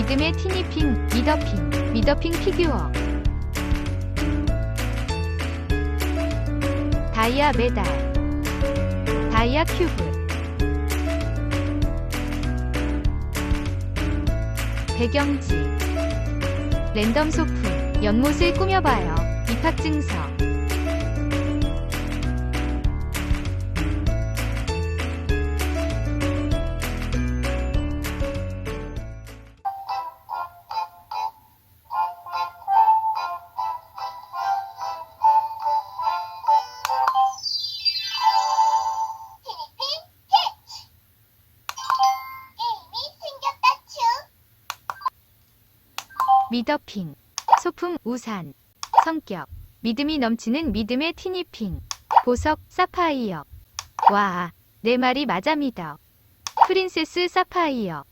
믿음의 티니핑, 미더핑, 미더핑 피규어. 다이아 메달. 다이아 큐브. 배경지. 랜덤 소품. 연못을 꾸며봐요. 입학 증서. 미더핑. 소품 우산. 성격. 믿음이 넘치는 믿음의 티니핑. 보석 사파이어. 와, 내 말이 맞아 믿어. 프린세스 사파이어.